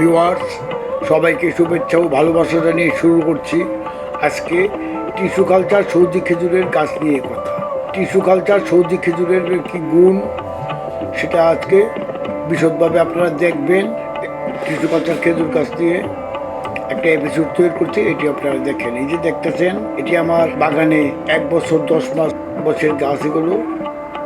Viewers সবাইকে শুভেচ্ছা ও ভালোবাসা জানিয়ে শুরু করছি। আজকে টিস্যু কালচার সৌদি খেজুরের গাছ নিয়ে কথা। টিস্যু কালচার সৌদি খেজুরের কি গুণ, সেটা আজকে বিশদভাবে আপনারা দেখবেন। টিস্যু কালচার খেজুর গাছ নিয়ে একটা এপিসোড তৈরি করছি, এটি আপনারা দেখেন। এই যে দেখতেছেন, এটি আমার বাগানে এক বছর, দশ মাস, বছরের গাছ এগুলো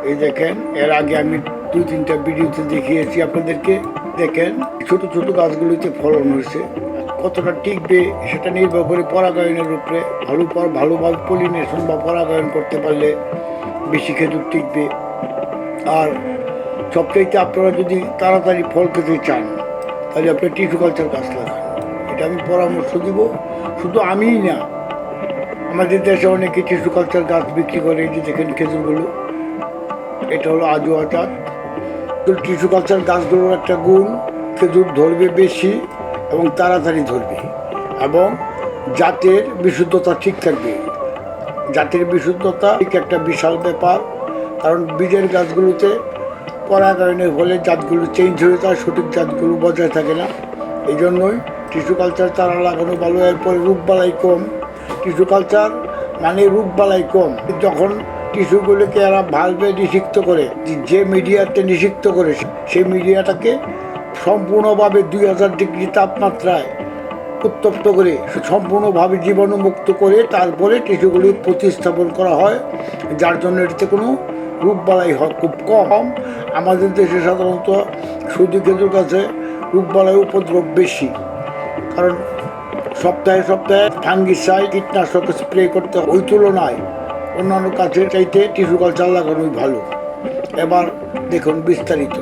এই দেখেন, এর আগে আমি দুই তিনটা ভিডিওতে দেখিয়েছি আপনাদেরকে। দেখেন ছোট ছোট গাছগুলিতে ফলন হয়েছে। কতটা টিকবে সেটা নির্ভর করে পরাগায়নের উপরে ভালো ভালোভাবে পলিনেশন বা পরাগায়ন করতে পারলে বেশি খেজুর টিকবে। আর সবচাইতে আপনারা যদি তাড়াতাড়ি ফল খেতে চান, তাহলে আপনি টিস্যু কালচার গাছ লাগান। এটা আমি পরামর্শ দিব। শুধু আমিই না, আমাদের দেশে অনেকে টিস্যু কালচার গাছ বিক্রি করে। যে দেখেন খেজুরগুলো, এটা হলো আজোয়া জাত। টিস্যু কালচার গাছগুলোর একটা গুণ খেজুর ধরবে বেশি এবং তাড়াতাড়ি ধরবে এবং জাতের বিশুদ্ধতা ঠিক থাকবে। জাতের বিশুদ্ধতা ঠিক একটা বিশাল ব্যাপার, কারণ বীজের গাছগুলোতে পরাগায়নের ফলে জাতগুলো চেঞ্জ হয়ে যায়, সঠিক জাতগুলো বজায় থাকে না। এই জন্যই টিস্যু কালচার চারা লাগানো ভালো, এরপরে রোগবালাই কম। টিস্যু কালচার মানে রোগবালাই কম। যখন টিস্যুগুলোকে এরা ভালভে নিষিক্ত করে। যে মিডিয়াতে নিষিক্ত করে সেই মিডিয়াটাকে সম্পূর্ণভাবে দুই হাজার ডিগ্রি তাপমাত্রায় উত্তপ্ত করে, সম্পূর্ণভাবে জীবাণুমুক্ত করে তারপরে টিস্যুগুলি প্রতিস্থাপন করা হয়, যার জন্য এটিতে কোনো রোগবালাই হয় খুব কম। আমাদের দেশে সাধারণত সুদি খেজুর কাছে রোগবালাই উপদ্রব বেশি। কারণ সপ্তাহে সপ্তাহে ফাঙ্গিসাইড কীটনাশক স্প্রে করতে। ওই তুলনায় অন্যান্য কাজের চাইতে টিস্যু কালচার লাগানোই ভালো। এবার দেখুন বিস্তারিত।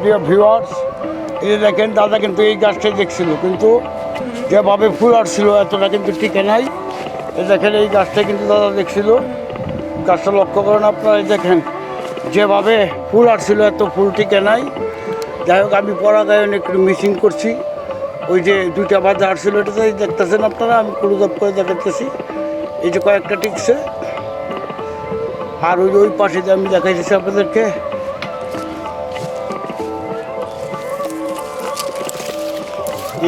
প্রিয় ভিউয়ার্স এই দেখেন, দাদা কিন্তু এই গাছটাই দেখছিল, কিন্তু যেভাবে ফুল আসছিল, এতটা কিন্তু টিকে নাই। এই দেখেন, এই গাছটা কিন্তু দাদা দেখছিল। গাছটা লক্ষ্য করেন আপনারা, এই দেখেন, যেভাবে ফুল আসছিল, এত ফুল টিকে নাই। যাই হোক, আমি পরাগায়ন একটু মিসিং করছি। ওই যে দুইটা বাজে আসছিল এটাতে দেখতেছেন আপনারা, আমি ক্লোজ আপ করে দেখাতেছি। এই যে কয়েকটা টিকছে। আর ওই ওই পাশে যে আমি দেখাইতেছি আপনাদেরকে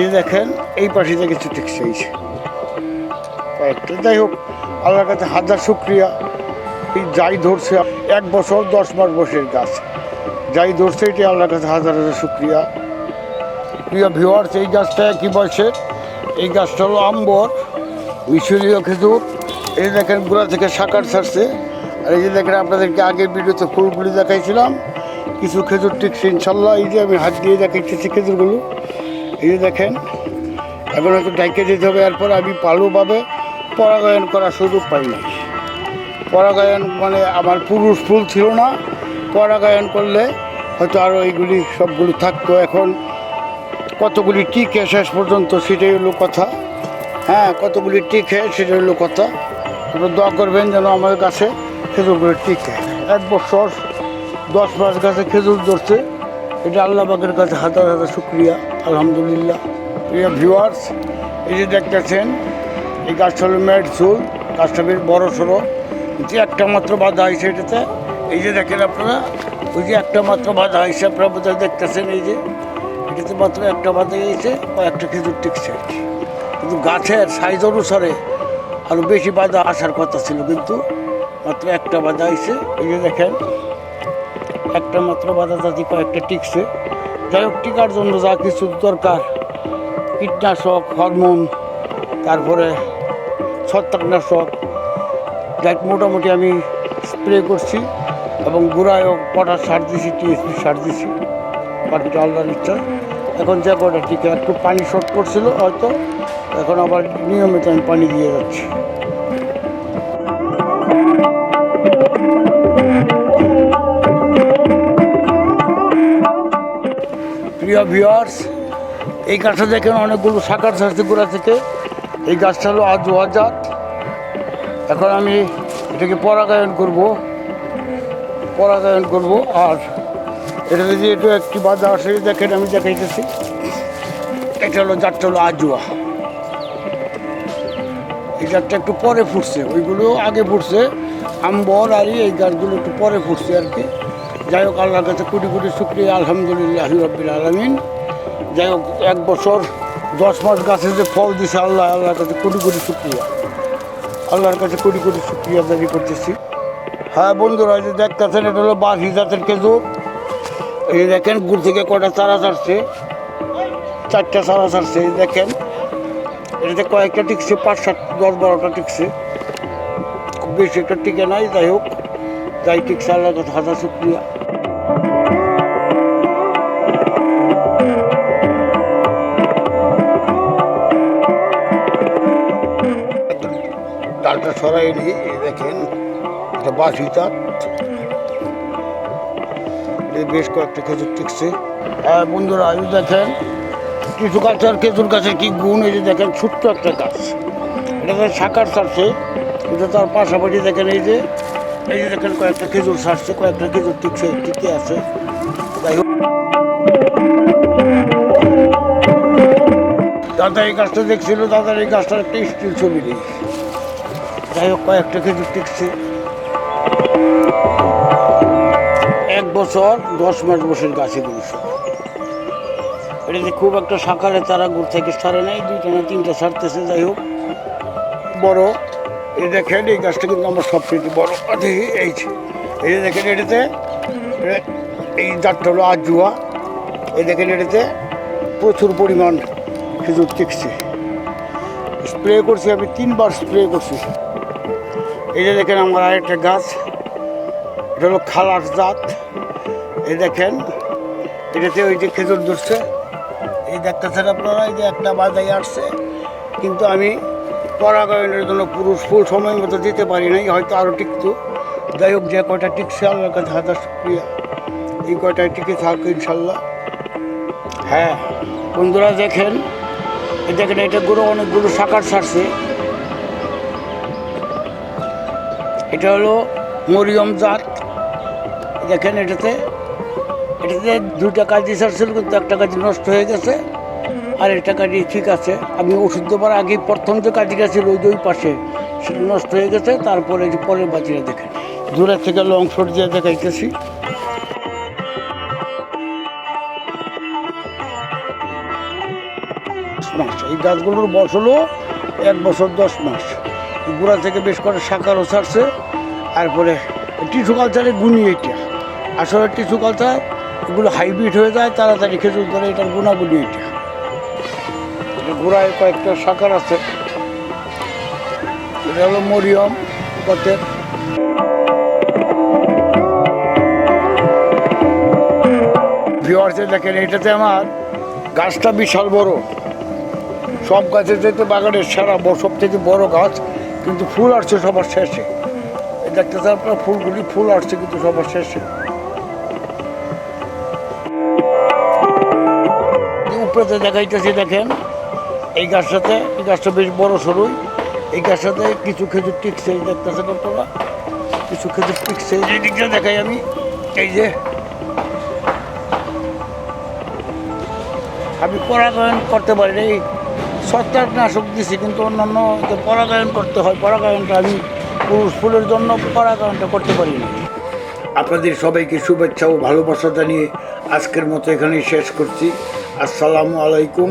এই দেখেন, এই যে কিছু ঠিক কয়েকটা। যাই হোক, আল্লাহর কাছে হাজার শুক্রিয়া। এই যাই ধরছে, এক বছর, দশ মাস বসের গাছ। যাই ধরছে এটি আল্লাহর কাছে হাজার হাজার শুক্রিয়া। প্রিয় ভিওয়ার্স এই গাছটা কি বয়সের এই গাছটা হলো আম্বর মিশরীয় খেজুর। এই দেখেন, গোড়া থেকে সাকার ছাড়ছে। আর এই যে দেখেন, আপনাদেরকে আগের ভিডিওতে ফুলগুলি দেখাইছিলাম। কিছু খেজুর টিকছে, ইনশাল্লাহ। এই যে আমি হাত দিয়ে দেখাইতেছি খেজুরগুলো। এই দেখেন, এখন হয়তো ডাইকে দিতে হবে, এরপর আমি ভালোভাবে পরাগায়ন করার সুযোগ পাই নাই। পরাগায়ন মানে আমার পুরুষ ফুল ছিল না, পরাগায়ন করলে হয়তো আরও এইগুলি সবগুলি থাকতো। এখন কতগুলি টিকে শেষ পর্যন্ত সেটাই হলো কথা। হ্যাঁ কতগুলি টিকে সেটাই হলো কথা। আপনারা দোয়া করবেন যেন আমার কাছে খেজুরগুলি টিকে। এক বছর দশ মাস গাছে খেজুর ধরছে। এটা আল্লাহ পাকের কাছে হাজার হাজার শুক্রিয়া। আলহামদুলিল্লাহ। প্রিয় ভিউয়ার্স এই যে দেখতেছেন, এই গাছটা হলো মেড চুল, গাছটা বেশ বড়ো সড়ো। যে একটা মাত্র বাধা হয়েছে এটাতে। এই যে দেখেন আপনারা, ওই যে একটা মাত্র বাধা হয়েছে, আপনারা বোধহয় দেখতেছেন এই যে। এটাতে মাত্র একটা বাধা গিয়েছে কয়েকটা খেজুর টিকছে। কিন্তু গাছের সাইজ অনুসারে আরও বেশি বাধা আসার কথা ছিল, কিন্তু মাত্র একটা বাধা আইছে এই যে দেখেন, একটা মাত্র বাধা জাতি কয়েকটা টিকছে যাই হোক টিকার জন্য যা কিছু দরকার, কীটনাশক, হরমোন, তারপরে ছত্রাকনাশক যাই মোটামুটি আমি স্প্রে করছি এবং গুড়ায়ও পটাশ সার দিছি, টিএসপি সার দিছি বাকিটা আল্লাহর ইচ্ছা। এখন যে কটা টিকা একটু পানি শর্ট করছিল হয়তো, এখন আবার নিয়মিত আমি পানি দিয়ে যাচ্ছি। প্রিয় ভিউয়ার্স এই গাছটা দেখেন, অনেকগুলো শাখার ছাড়ছে গোড়া থেকে এই গাছটা হলো আজ জাত এখন আমি এটাকে পরাগায়ন করব। পরাগায়ন করব, আর এটা যদি একটু একটি বাধা আসে, দেখেন, আমি দেখাইতেছি। এটা হলো জাতটা হলো আজুয়া। এই গাছটা একটু পরে ফুটছে, ওইগুলো আগে ফুটছে আম্বর আর এই গাছগুলো একটু পরে ফুটছে আর কি। যাই হোক, আল্লাহর কাছে কোটি কোটি শুক্রিয়া, আলহামদুলিল্লাহ, রব্বিল আলমিন। যাই হোক, এক বছর, দশ মাস গাছে যে ফল দিছে আল্লাহ, আল্লাহর কাছে কোটি কোটি শুক্রিয়া। আল্লাহর কাছে কোটি কোটি শুক্রিয়া দাবি করতেছি। হ্যাঁ বন্ধুরা যে দেখতেছেন, এটা হলো বাঘি জাতের খেজুর। এই দেখেন, গুড় থেকে কটা চারা ছাড়ছে চারটা চারা ছাড়ছে এই দেখেন। এটাতে কয়েকটা টিকছে, পাঁচ সাত, দশ বারোটা টিকছে। খুব বেশি একটা টিকে নাই, যাই হোক, যাই টিকছে, আল্লাহর কাছে হাজার শুক্রিয়া। ডালটা সরাই নিয়ে দেখেন, এটা বাসি এই বেশ কয়েকটা খেজুর টিকছে। হ্যাঁ বন্ধুরা, এই দেখেন কিছু গাছের খেজুর গাছের কি গুণ, এই দেখেন, ছোট্ট একটা গাছ। এটা শাখার ছাড়ছে কিন্তু তার পাশাপাশি দেখেন এই যে এই যে দেখেন কয়েকটা খেজুর ছাড়ছে কয়েকটা খেজুর টিকছে, টিকে আছে। যাই হোক। দাদা এই গাছটা দেখছিল, দাদার এই গাছটার একটা স্টিল ছবি নেই। যাই হোক, কয়েকটা খেজুর টিকছে। এক বছর, দশ মাস বছর গাছে গুলছে এটাতে খুব একটা সকালে তারা গুড় থেকে সারে নাই, দুইটা না তিনটা সারতেছে, যাই হোক। বড়। এই দেখেন, এই গাছটা কিন্তু আমার সবচেয়ে বড় দেখি এই এই দেখেন এটাতে এই জাতটা হলো আজুয়া। এই দেখেন এটাতে প্রচুর পরিমাণ খেজুর টিকছে। স্প্রে করছি আমি, তিনবার স্প্রে করছি। এই যে দেখেন আমার আরেকটা গাছ, এটা হলো খালার জাত। এই দেখেন, এটাতে ওই যে খেজুর ধরছে। এই দেখতেছেন আপনারা, এই যে একটা বাজাই আসছে। কিন্তু আমি পরাগায়নের জন্য পুরুষ ফুল সময় মতো দিতে পারি নাই হয়তো আরও টিকতো। যাই হোক যে কয়টা টিকছে আল্লাহর কাছে হাজার শুক্রিয়া। এই কয়টায় টিকে থাকবে ইনশাল্লাহ। হ্যাঁ। বন্ধুরা দেখেন দেখেন এটা গুঁড়ো অনেকগুলো সাকার ছাড়ছে এটা হলো মরিয়ম জাত। দেখেন এটাতে এটাতে দুইটা কাজি ছাড়ছিল কিন্তু একটা কাজ নষ্ট হয়ে গেছে। আর এটা কাজি ঠিক আছে। আমি ওষুধ দেওয়ার আগে প্রথম যে কাজিটা ছিল ওই ওই পাশে, সেটা নষ্ট হয়ে গেছে, তারপরে যে পরের বাজিটা দেখেন। দূরের থেকে লং শট দিয়ে দেখাইতেছি। মাস, এই গাছগুলোর বয়স হলো এক বছর দশ মাস। গোড়া থেকে বেশ করে শাখারও ছাড়ছে, তারপরে টিস্যু কালচারের গুণই এটা। আসলে টিস্যু কালচার এগুলো হাইব্রিড হয়ে যায়, তাড়াতাড়ি খেজুর করে এটার গুণাগুলি এটা। গোড়ায় কয়েকটা শাখার আছে। এটা হলো মরিয়ম ভিওয়ার্সে দেখেন, এটাতে আমার গাছটা বিশাল বড়। সব গাছের যেতে বাগানের সেরা সব থেকে বড় গাছ, কিন্তু ফুল আসছে সবার শেষে। দেখতেছে আপনার ফুলগুলি, ফুল আসছে কিন্তু সবার শেষে। উপরেতে দেখাইতেছি, দেখেন। এই গাছটাতে এই গাছটা বেশ বড় সরুই এই গাছটাতে কিছু খেজুর টিকছে এই দেখতেছেন কিছু খেজুর টিকছে এই দিকটা দেখাই আমি। এই যে। আমি পরাগায়ন করতে পারি এই ছত্রাকনাশক দিছি, কিন্তু অন্যান্য যে পরাগায়ন করতে হয়, পরাগায়নটা আমি পুরুষ ফুলের জন্য পরাগায়নটা করতে পারি না আপনাদের সবাইকে শুভেচ্ছা ও ভালোবাসা জানিয়ে আজকের মতো এখানেই শেষ করছি। আসসালামু আলাইকুম।